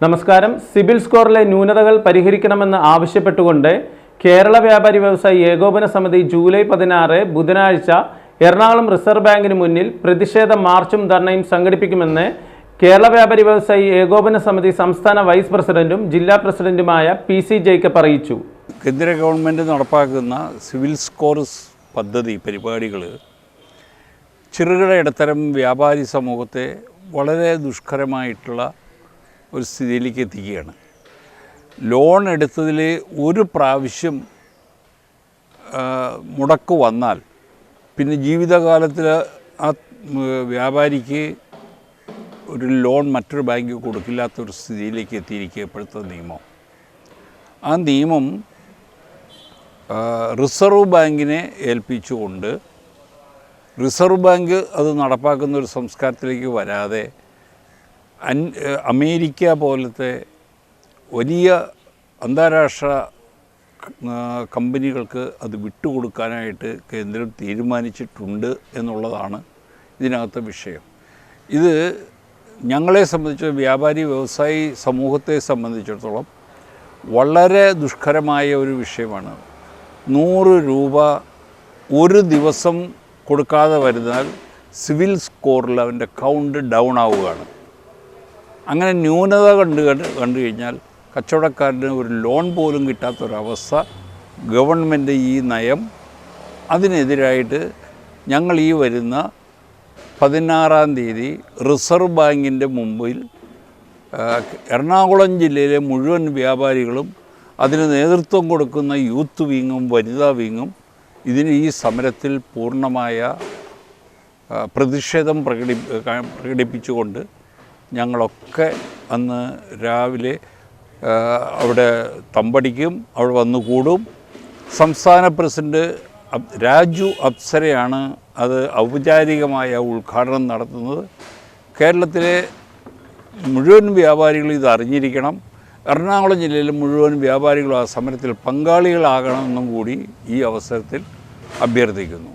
നമസ്കാരം. സിബിൽ സ്കോറിലെ ന്യൂനതകൾ പരിഹരിക്കണമെന്ന് ആവശ്യപ്പെട്ടുകൊണ്ട് കേരള വ്യാപാരി വ്യവസായി ഏകോപന സമിതി ജൂലൈ പതിനാറ് ബുധനാഴ്ച എറണാകുളം റിസർവ് ബാങ്കിന് മുന്നിൽ പ്രതിഷേധ മാർച്ചും ധർണയും സംഘടിപ്പിക്കുമെന്ന് കേരള വ്യാപാരി വ്യവസായി ഏകോപന സമിതി സംസ്ഥാന വൈസ് പ്രസിഡന്റും ജില്ലാ പ്രസിഡന്റുമായ പി സി ജേക്കബ് അറിയിച്ചു. കേന്ദ്ര ഗവൺമെന്റ് നടപ്പാക്കുന്ന സിവിൽ സ്കോർസ് പദ്ധതി പരിപാടികൾ ചെറുകിട ഇടത്തരം വ്യാപാരി സമൂഹത്തെ വളരെ ദുഷ്കരമായിട്ടുള്ള ഒരു സ്ഥിതിയിലേക്ക് എത്തിക്കുകയാണ്. ലോൺ എടുത്തതിൽ ഒരു പ്രാവശ്യം മുടക്ക് വന്നാൽ പിന്നെ ജീവിതകാലത്തിൽ ആ വ്യാപാരിക്ക് ഒരു ലോൺ മറ്റൊരു ബാങ്ക് കൊടുക്കില്ലാത്ത ഒരു സ്ഥിതിയിലേക്ക് എത്തിയിരിക്കുക ഇപ്പോഴത്തെ നിയമം. ആ നിയമം റിസർവ് ബാങ്കിനെ ഏൽപ്പിച്ചുകൊണ്ട് റിസർവ് ബാങ്ക് അത് നടപ്പാക്കുന്ന ഒരു സംസ്കാരത്തിലേക്ക് വരാതെ അമേരിക്ക പോലത്തെ വലിയ അന്താരാഷ്ട്ര കമ്പനികൾക്ക് അത് വിട്ടുകൊടുക്കാനായിട്ട് കേന്ദ്രം തീരുമാനിച്ചിട്ടുണ്ട് എന്നുള്ളതാണ് ഇതിനകത്തെ വിഷയം. ഇത് ഞങ്ങളെ സംബന്ധിച്ച് വ്യാപാരി വ്യവസായി സമൂഹത്തെ സംബന്ധിച്ചിടത്തോളം വളരെ ദുഷ്കരമായ ഒരു വിഷയമാണ്. നൂറ് രൂപ ഒരു ദിവസം കൊടുക്കാതെ വരുന്നാൽ സിവിൽ സ്കോറിൽ അവന്റെ കൗണ്ട് ഡൗൺ ആവുകയാണ്. അങ്ങനെ ന്യൂനത കണ്ട് കണ്ട് കഴിഞ്ഞാൽ കച്ചവടക്കാരന് ഒരു ലോൺ പോലും കിട്ടാത്തൊരവസ്ഥ ഗവൺമെന്റ് ഈ നയം അതിനെതിരായിട്ട് ഞങ്ങൾ ഈ വരുന്ന പതിനാറാം തീയതി റിസർവ് ബാങ്കിന്റെ മുമ്പിൽ എറണാകുളം ജില്ലയിലെ മുഴുവൻ വ്യാപാരികളും അതിന് നേതൃത്വം കൊടുക്കുന്ന യൂത്ത് വിങ്ങും വനിതാ വിങ്ങും ഇതിന് ഈ സമരത്തിൽ പൂർണമായ പ്രതിഷേധം പ്രകടി പ്രകടിപ്പിച്ചുകൊണ്ട് ഞങ്ങളൊക്കെ അന്ന് രാവിലെ അവിടെ തമ്പടിക്കും അവിടെ വന്നു കൂടും സംസ്ഥാന പ്രസിഡന്റ് രാജു അപ്സരയാണ് അത് ഔപചാരികമായ ഉദ്ഘാടനം നടത്തുന്നത്. കേരളത്തിലെ മുഴുവൻ വ്യാപാരികളും ഇത് അറിഞ്ഞിരിക്കണം. എറണാകുളം ജില്ലയിലെ മുഴുവൻ വ്യാപാരികളും ആ സമരത്തിൽ പങ്കാളികളാകണമെന്നും കൂടി ഈ അവസരത്തിൽ അഭ്യർത്ഥിക്കുന്നു.